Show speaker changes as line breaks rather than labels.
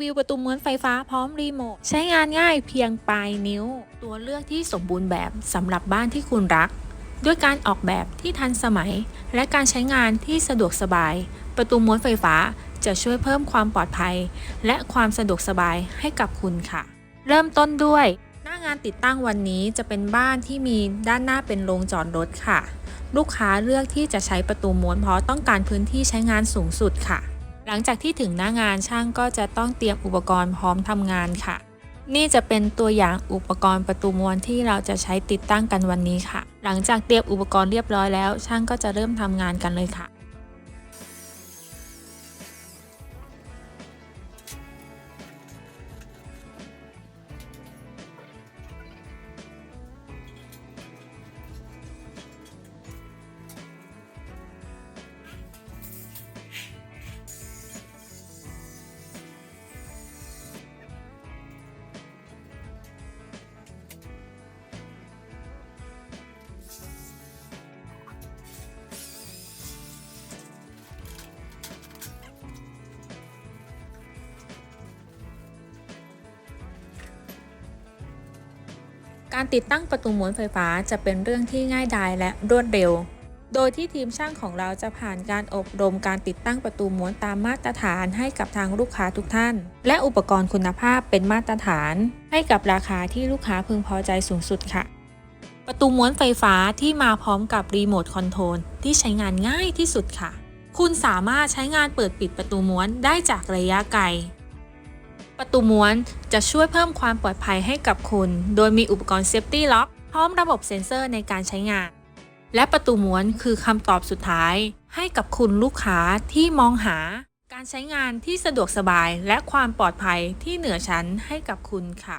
วิวประตูม้วนไฟฟ้าพร้อมรีโมทใช้งานง่ายเพียงปลายนิ้ว ตัวเลือกที่สมบูรณ์แบบสำหรับบ้านที่คุณรัก ด้วยการออกแบบที่ทันสมัย และการใช้งานที่สะดวกสบาย ประตูม้วนไฟฟ้าจะช่วยเพิ่มความปลอดภัย และความสะดวกสบายให้กับคุณค่ะ เริ่มต้นด้วย หน้างานติดตั้งวันนี้จะเป็นบ้านที่มีด้านหน้าเป็นโรงจอดรถค่ะ ลูกค้าเลือกที่จะใช้ประตูม้วนเพราะต้องการพื้นที่ใช้งานสูงสุดค่ะ หลังจากที่ถึงหน้างานช่างก็จะต้องเตรียมอุปกรณ์พร้อมทำงานค่ะ นี่จะเป็นตัวอย่างอุปกรณ์ประตูม้วนที่เราจะใช้ติดตั้งกันวันนี้ค่ะ หลังจากเตรียมอุปกรณ์เรียบร้อยแล้ว ช่างก็จะเริ่มทำงานกันเลยค่ะ การติดตั้งประตูม้วนไฟฟ้าจะเป็นเรื่องที่ง่ายดายและรวดเร็ว โดยที่ทีมช่างของเราจะผ่านการอบรมการติดตั้งประตูม้วนตามมาตรฐานให้กับทางลูกค้าทุกท่าน และอุปกรณ์คุณภาพเป็นมาตรฐาน ให้กับราคาที่ลูกค้าพึงพอใจสูงสุดค่ะ ประตูม้วนไฟฟ้าที่มาพร้อมกับรีโมทคอนโทรลที่ใช้งานง่ายที่สุดค่ะ คุณสามารถใช้งานเปิดปิดประตูม้วนได้จากระยะไกล ประตูม้วนจะช่วยเพิ่มความปลอดภัยให้กับคุณ โดยมีอุปกรณ์เซฟตี้ล็อกพร้อมระบบเซ็นเซอร์ในการใช้งาน และประตูม้วนคือคำตอบสุดท้าย ให้กับคุณลูกค้าที่มองหา การใช้งานที่สะดวกสบายและความปลอดภัยที่เหนือชั้นให้กับคุณค่ะ